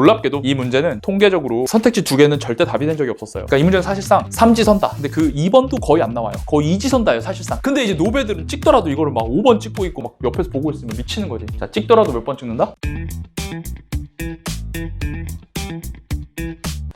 놀랍게도 이 문제는 통계적으로 선택지 두 개는 절대 답이 된 적이 없었어요. 그러니까 이 문제는 사실상 삼지선다. 근데 그 2번도 거의 안 나와요. 거의 이지선다예요, 사실상. 근데 이제 노베들은 찍더라도 이거를 막 5번 찍고 있고 막 옆에서 보고 있으면 미치는 거지. 자, 찍더라도 몇 번 찍는다?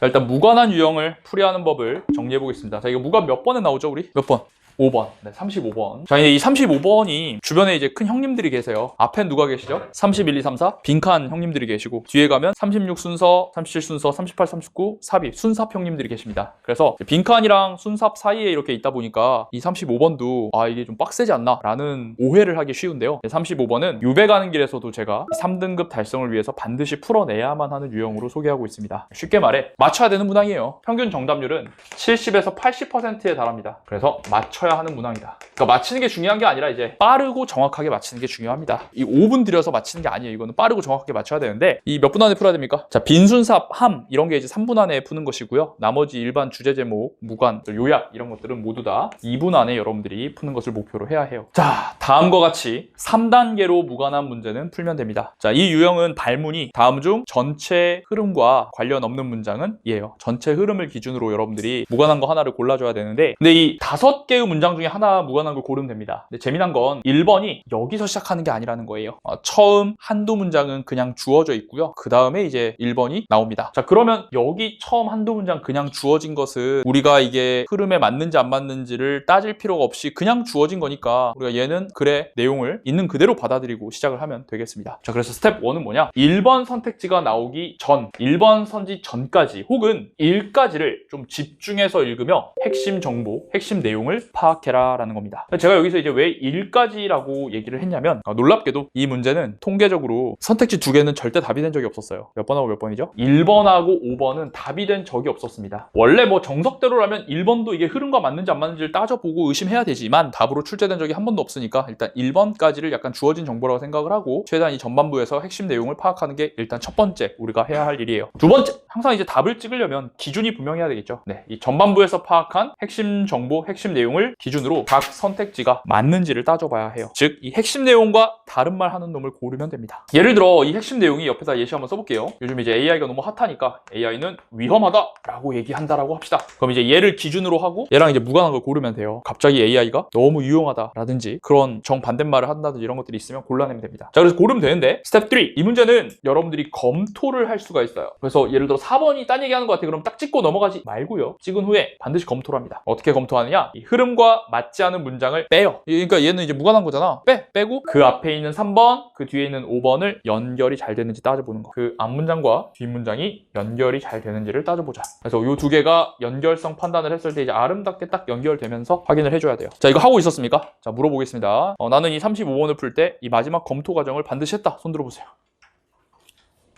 자, 일단 무관한 유형을 풀이하는 법을 정리해 보겠습니다. 자, 이거 무관 몇 번에 나오죠, 우리? 몇 번? 5번. 네, 35번. 자, 이제 이 35번이 주변에 이제 큰 형님들이 계세요. 앞엔 누가 계시죠? 31, 2, 3, 4. 빈칸 형님들이 계시고, 뒤에 가면 36 순서, 37 순서, 38, 39, 삽입, 순삽 형님들이 계십니다. 그래서 빈칸이랑 순삽 사이에 이렇게 있다 보니까 이 35번도 아, 이게 좀 빡세지 않나? 라는 오해를 하기 쉬운데요. 35번은 유배 가는 길에서도 제가 3등급 달성을 위해서 반드시 풀어내야만 하는 유형으로 소개하고 있습니다. 쉽게 말해, 맞춰야 되는 문항이에요. 평균 정답률은 70에서 80%에 달합니다. 그래서 맞춰야 하는 문항이다. 그러니까 맞히는 게 중요한 게 아니라 이제 빠르고 정확하게 맞히는 게 중요합니다. 이 5분 들여서 맞히는 게 아니에요. 이거는 빠르고 정확하게 맞춰야 되는데 이 몇 분 안에 풀어야 됩니까? 자, 빈순삽, 함 이런 게 이제 3분 안에 푸는 것이고요. 나머지 일반 주제 제목, 무관, 요약 이런 것들은 모두 다 2분 안에 여러분들이 푸는 것을 목표로 해야 해요. 자, 다음과 같이 3단계로 무관한 문제는 풀면 됩니다. 자, 이 유형은 발문이 다음 중 전체 흐름과 관련 없는 문장은 이에요. 전체 흐름을 기준으로 여러분들이 무관한 거 하나를 골라줘야 되는데 근데 이 다섯 개의 문장 중에 하나 무관한 걸 고르면 됩니다. 근데 재미난 건 1번이 여기서 시작하는 게 아니라는 거예요. 어, 처음 한두 문장은 그냥 주어져 있고요. 그 다음에 이제 1번이 나옵니다. 자, 그러면 여기 처음 한두 문장 그냥 주어진 것은 우리가 이게 흐름에 맞는지 안 맞는지를 따질 필요가 없이 그냥 주어진 거니까 우리가 얘는 그래 내용을 있는 그대로 받아들이고 시작을 하면 되겠습니다. 자, 그래서 스텝 1은 뭐냐? 1번 선택지가 나오기 전, 1번 선지 전까지 혹은 1까지를 좀 집중해서 읽으며 핵심 정보, 핵심 내용을 파악해라 라는 겁니다. 제가 여기서 이제 왜 1까지라고 얘기를 했냐면 아, 놀랍게도 이 문제는 통계적으로 선택지 두 개는 절대 답이 된 적이 없었어요. 몇 번하고 몇 번이죠? 1번하고 5번은 답이 된 적이 없었습니다. 원래 뭐 정석대로라면 1번도 이게 흐름과 맞는지 안 맞는지를 따져보고 의심해야 되지만 답으로 출제된 적이 한 번도 없으니까 일단 1번까지를 약간 주어진 정보라고 생각을 하고 최대한 이 전반부에서 핵심 내용을 파악하는 게 일단 첫 번째 우리가 해야 할 일이에요. 두 번째 항상 이제 답을 찍으려면 기준이 분명해야 되겠죠. 네, 이 전반부에서 파악한 핵심 정보, 핵심 내용을 기준으로 각 선택지가 맞는지를 따져봐야 해요. 즉, 이 핵심 내용과 다른 말 하는 놈을 고르면 됩니다. 예를 들어 이 핵심 내용이 옆에다 예시 한번 써볼게요. 요즘 이제 AI가 너무 핫하니까 AI는 위험하다라고 얘기한다라고 합시다. 그럼 이제 얘를 기준으로 하고 얘랑 이제 무관한 걸 고르면 돼요. 갑자기 AI가 너무 유용하다라든지 그런 정반대말을 한다든지 이런 것들이 있으면 골라내면 됩니다. 자, 그래서 고르면 되는데 스텝 3. 이 문제는 여러분들이 검토를 할 수가 있어요. 그래서 예를 들어 4번이 딴 얘기하는 것 같아. 그럼 딱 찍고 넘어가지 말고요. 찍은 후에 반드시 검토를 합니다. 어떻게 검토하느냐? 이 흐름과 맞지 않은 문장을 빼요. 그러니까 얘는 이제 무관한 거잖아. 빼! 빼고 그 앞에 있는 3번, 그 뒤에 있는 5번을 연결이 잘 되는지 따져보는 거. 그 앞문장과 뒷문장이 연결이 잘 되는지를 따져보자. 그래서 이 두 개가 연결성 판단을 했을 때 이제 아름답게 딱 연결되면서 확인을 해줘야 돼요. 자, 이거 하고 있었습니까? 자, 물어보겠습니다. 어, 나는 이 35번을 풀 때 이 마지막 검토 과정을 반드시 했다. 손 들어보세요.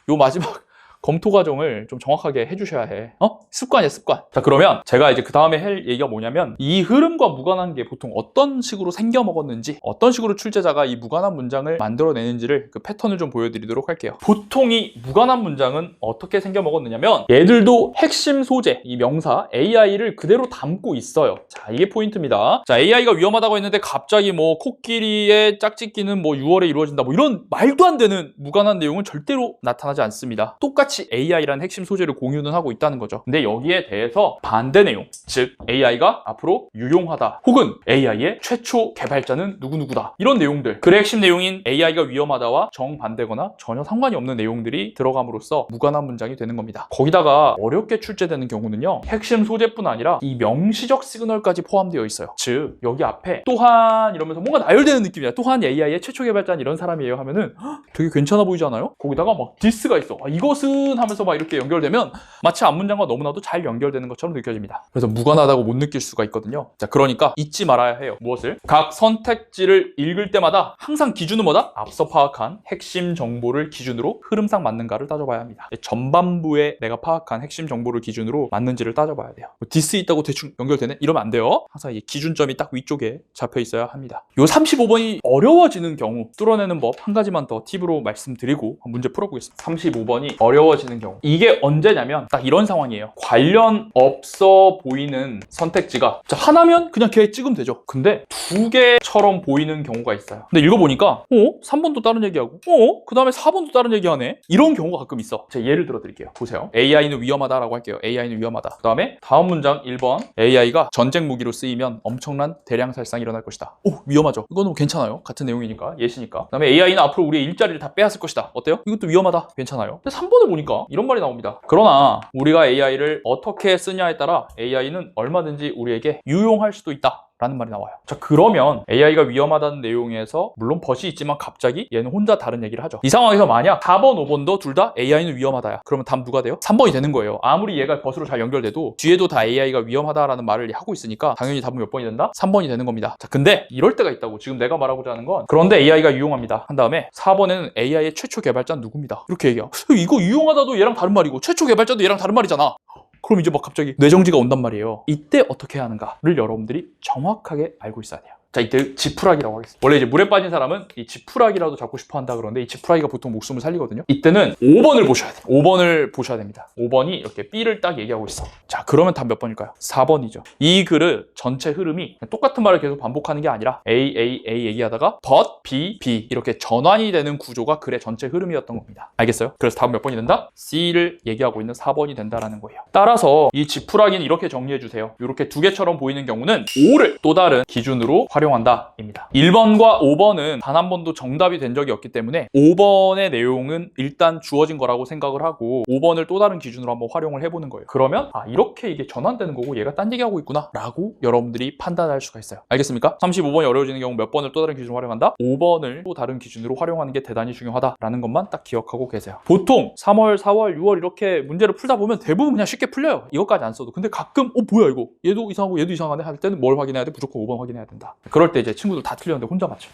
요 마지막 검토 과정을 좀 정확하게 해주셔야 해. 어? 습관이야, 습관. 자, 그러면 제가 이제 그 다음에 할 얘기가 뭐냐면 이 흐름과 무관한 게 보통 어떤 식으로 생겨 먹었는지 어떤 식으로 출제자가 이 무관한 문장을 만들어내는지를 그 패턴을 좀 보여드리도록 할게요. 보통 이 무관한 문장은 어떻게 생겨 먹었느냐면 얘들도 핵심 소재, 이 명사 AI를 그대로 담고 있어요. 자, 이게 포인트입니다. 자, AI가 위험하다고 했는데 갑자기 뭐 코끼리의 짝짓기는 뭐 6월에 이루어진다 뭐 이런 말도 안 되는 무관한 내용은 절대로 나타나지 않습니다. 똑같이 AI라는 핵심 소재를 공유는 하고 있다는 거죠. 근데 여기에 대해서 반대 내용, 즉 AI가 앞으로 유용하다 혹은 AI의 최초 개발자는 누구누구다 이런 내용들 글의 핵심 내용인 AI가 위험하다와 정반대거나 전혀 상관이 없는 내용들이 들어감으로써 무관한 문장이 되는 겁니다. 거기다가 어렵게 출제되는 경우는요 핵심 소재뿐 아니라 이 명시적 시그널까지 포함되어 있어요. 즉 여기 앞에 또한 이러면서 뭔가 나열되는 느낌이야. 또한 AI의 최초 개발자는 이런 사람이에요 하면은 헉, 되게 괜찮아 보이지 않아요? 거기다가 막 디스가 있어. 아, 이것은 하면서 막 이렇게 연결되면 마치 앞 문장과 너무나도 잘 연결되는 것처럼 느껴집니다. 그래서 무관하다고 못 느낄 수가 있거든요. 자, 그러니까 잊지 말아야 해요. 무엇을? 각 선택지를 읽을 때마다 항상 기준은 뭐다? 앞서 파악한 핵심 정보를 기준으로 흐름상 맞는가를 따져봐야 합니다. 전반부에 내가 파악한 핵심 정보를 기준으로 맞는지를 따져봐야 돼요. 뭐 디스 있다고 대충 연결되네? 이러면 안 돼요. 항상 이 기준점이 딱 위쪽에 잡혀 있어야 합니다. 요 35번이 어려워지는 경우 뚫어내는 법 한 가지만 더 팁으로 말씀드리고 문제 풀어보겠습니다. 35번이 어려워 어려워지는 경우. 이게 언제냐면 딱 이런 상황이에요. 관련 없어 보이는 선택지가 자, 하나면 그냥 걔 찍으면 되죠. 근데 두 개처럼 보이는 경우가 있어요. 근데 읽어보니까 어? 3번도 다른 얘기하고 어? 그 다음에 4번도 다른 얘기하네? 이런 경우가 가끔 있어. 제가 예를 들어 드릴게요. 보세요. AI는 위험하다라고 할게요. AI는 위험하다. 그 다음에 다음 문장 1번 AI가 전쟁 무기로 쓰이면 엄청난 대량 살상이 일어날 것이다. 오 위험하죠. 이거는 괜찮아요. 같은 내용이니까 예시니까. 그 다음에 AI는 앞으로 우리의 일자리를 다 빼앗을 것이다. 어때요? 이것도 위험하다. 괜찮아요. 근데 3번을 보니까 이런 말이 나옵니다. 그러나 우리가 AI를 어떻게 쓰냐에 따라 AI는 얼마든지 우리에게 유용할 수도 있다. 라는 말이 나와요. 자, 그러면 AI가 위험하다는 내용에서 물론 벗이 있지만 갑자기 얘는 혼자 다른 얘기를 하죠. 이 상황에서 만약 4번, 5번도 둘 다 AI는 위험하다야. 그러면 답 누가 돼요? 3번이 되는 거예요. 아무리 얘가 벗으로 잘 연결돼도 뒤에도 다 AI가 위험하다라는 말을 하고 있으니까 당연히 답은 몇 번이 된다? 3번이 되는 겁니다. 자, 근데 이럴 때가 있다고 지금 내가 말하고자 하는 건 그런데 AI가 유용합니다. 한 다음에 4번에는 AI의 최초 개발자는 누굽니다. 이렇게 얘기해요. 이거 유용하다도 얘랑 다른 말이고 최초 개발자도 얘랑 다른 말이잖아. 그럼 이제 막 갑자기 뇌정지가 온단 말이에요. 이때 어떻게 하는가를 여러분들이 정확하게 알고 있어야 돼요. 자, 이때 지푸라기라고 하겠습니다. 원래 이제 물에 빠진 사람은 이 지푸라기라도 잡고 싶어 한다 그러는데 이 지푸라기가 보통 목숨을 살리거든요. 이때는 5번을 보셔야 돼요. 5번을 보셔야 됩니다. 5번이 이렇게 B를 딱 얘기하고 있어. 자, 그러면 답 몇 번일까요? 4번이죠. 이 글을 전체 흐름이 똑같은 말을 계속 반복하는 게 아니라 A, A, A 얘기하다가 but, B, B 이렇게 전환이 되는 구조가 글의 전체 흐름이었던 겁니다. 알겠어요? 그래서 답은 몇 번이 된다? C를 얘기하고 있는 4번이 된다라는 거예요. 따라서 이 지푸라기는 이렇게 정리해 주세요. 이렇게 두 개처럼 보이는 경우는 5를 또 다른 기준으로 활용 한다 입니다. 1번과 5번은 단 한 번도 정답이 된 적이 없기 때문에 5번의 내용은 일단 주어진 거라고 생각을 하고 5번을 또 다른 기준으로 한번 활용을 해보는 거예요. 그러면 아 이렇게 이게 전환되는 거고 얘가 딴 얘기하고 있구나 라고 여러분들이 판단할 수가 있어요. 알겠습니까? 35번이 어려워지는 경우 몇 번을 또 다른 기준으로 활용한다? 5번을 또 다른 기준으로 활용하는 게 대단히 중요하다라는 것만 딱 기억하고 계세요. 보통 3월, 4월, 6월 이렇게 문제를 풀다 보면 대부분 그냥 쉽게 풀려요. 이것까지 안 써도. 근데 가끔 어 뭐야 이거 얘도 이상하고 얘도 이상하네 할 때는 뭘 확인해야 돼? 무조건 5번 확인해야 된다. 그럴 때 이제 친구들 다 틀렸는데 혼자 맞춰.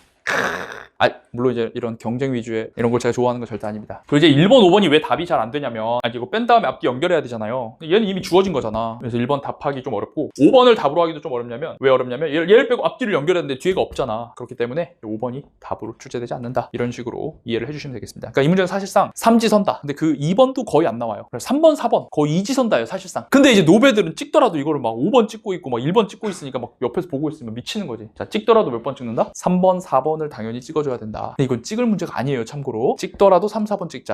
아, 물론 이제 이런 경쟁 위주의 이런 걸 제가 좋아하는 건 절대 아닙니다. 그리고 이제 1번, 5번이 왜 답이 잘 안 되냐면, 아, 이거 뺀 다음에 앞뒤 연결해야 되잖아요. 얘는 이미 주어진 거잖아. 그래서 1번 답하기 좀 어렵고, 5번을 답으로 하기도 좀 어렵냐면, 왜 어렵냐면, 얘를, 얘를 빼고 앞뒤를 연결했는데 뒤에가 없잖아. 그렇기 때문에 5번이 답으로 출제되지 않는다. 이런 식으로 이해를 해주시면 되겠습니다. 그러니까 이 문제는 사실상 삼지선다. 근데 그 2번도 거의 안 나와요. 그래서 3번, 4번 거의 이지선다예요, 사실상. 근데 이제 노베들은 찍더라도 이거를 막 5번 찍고 있고, 막 1번 찍고 있으니까 막 옆에서 보고 있으면 미치는 거지. 자, 찍더라도 몇 번 찍는다? 3번, 4번을 당연히 찍어줘 야 된다. 이건 찍을 문제가 아니에요, 참고로. 찍더라도 3, 4번 찍자.